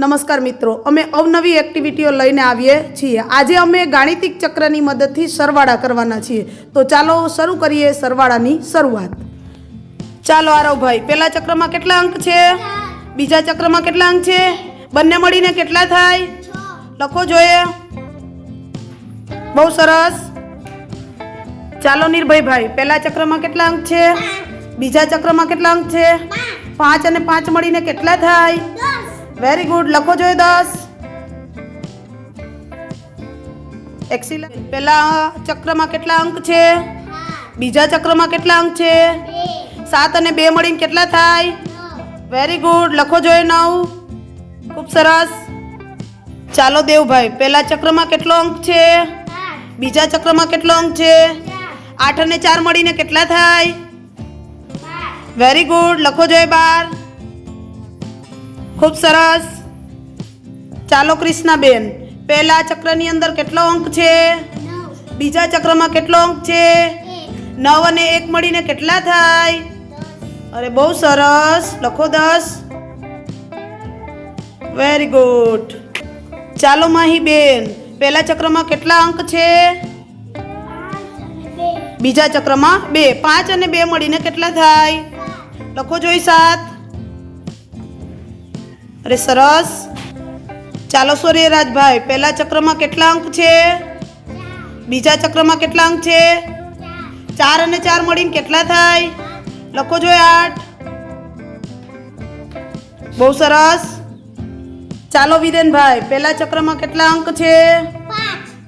નમસ્કાર મિત્રો, અમે અવનવી એક્ટિવિટીઓ લઈને આવીએ છીએ. આજે અમે ગાણિતિક ચક્રની મદદથી સરવાળા કરવાના છીએ. તો ચાલો શરૂ કરીએ સરવાળાની શરૂઆત. ચાલો આરવભાઈ પહેલા ચક્રમાં કેટલા અંક છે? બીજા ચક્રમાં કેટલા અંક છે? બંને મળીને કેટલા થાય? લખો જોઈએ. બહુ સરસ. ચાલો નિર્ભયભાઈ, પહેલા ચક્રમાં કેટલા અંક છે? બીજા ચક્રમાં કેટલા અંક છે? પાંચ અને પાંચ મળીને કેટલા થાય? વેરી ગુડ લખો જોઈએ દસ એક્સિલન્ટ પહેલા ચક્રમાં કેટલા અંક છે? બીજા ચક્રમાં કેટલા અંક છે? સાત અને બે મળીને કેટલા થાય? વેરી ગુડ લખો જોઈએ નવ. ખૂબ સરસ. ચાલો દેવભાઈ પહેલા ચક્રમાં કેટલો અંક છે? બીજા ચક્રમાં કેટલો અંક છે? આઠ અને ચાર મળીને કેટલા થાય? વેરી ગુડ લખો જોઈએ બાર. ખૂબ સરસ. ચાલો કૃષ્ણાબેન પહેલા ચક્રની અંદર કેટલો અંક છે? બીજા ચક્રમાં કેટલો અંક છે? નવ અને એક મળીને કેટલા થાય? અરે બહુ સરસ. લખો દસ. વેરી ગુડ ચાલો માહી બેન પહેલા ચક્રમાં કેટલા અંક છે? બીજા ચક્રમાં બે. પાંચ અને બે મળીને કેટલા થાય? લખો જોઈ સાત. અરે સરસ. ચાલો સૂર્યરાજભાઈ પહેલા ચક્રમાં કેટલા અંક છે? બીજા ચક્રમાં કેટલા અંક છે? ચાર અને ચાર મળીને કેટલા થાય? લખો જોઈએ આઠ. બહુ સરસ. ચાલો વિરેનભાઈ પહેલા ચક્રમાં કેટલા અંક છે?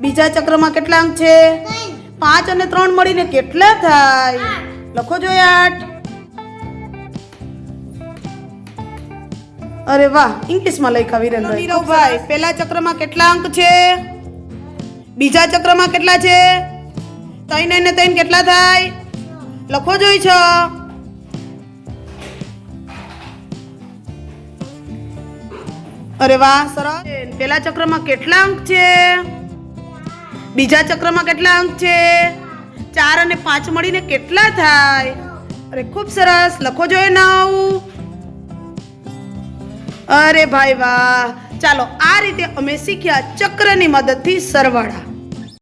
બીજા ચક્રમાં કેટલા અંક છે? પાંચ. અને ત્રણ મળીને કેટલા થાય? લખો જોઈએ આઠ. અરે વાહ ઇંગ્લિશમાં લખ્યા વિરેનભાઈ. નીરવભાઈ પહેલા ચક્રમાં કેટલા અંક છે? બીજા ચક્રમાં કેટલા છે? ત્રણ ને ત્રણ કેટલા થાય? લખો જોઈ છો. અરે વાહ સરસ. પહેલા ચક્રમાં કેટલા અંક છે? બીજા ચક્રમાં કેટલા અંક છે? ચાર અને પાંચ મળીને કેટલા થાય? અરે ખૂબ સરસ. લખો જોઈએ નવ. અરે ભાઈ વાહ. ચાલો આ રીતે અમે શીખ્યા ચક્રની મદદથી સરવાળા.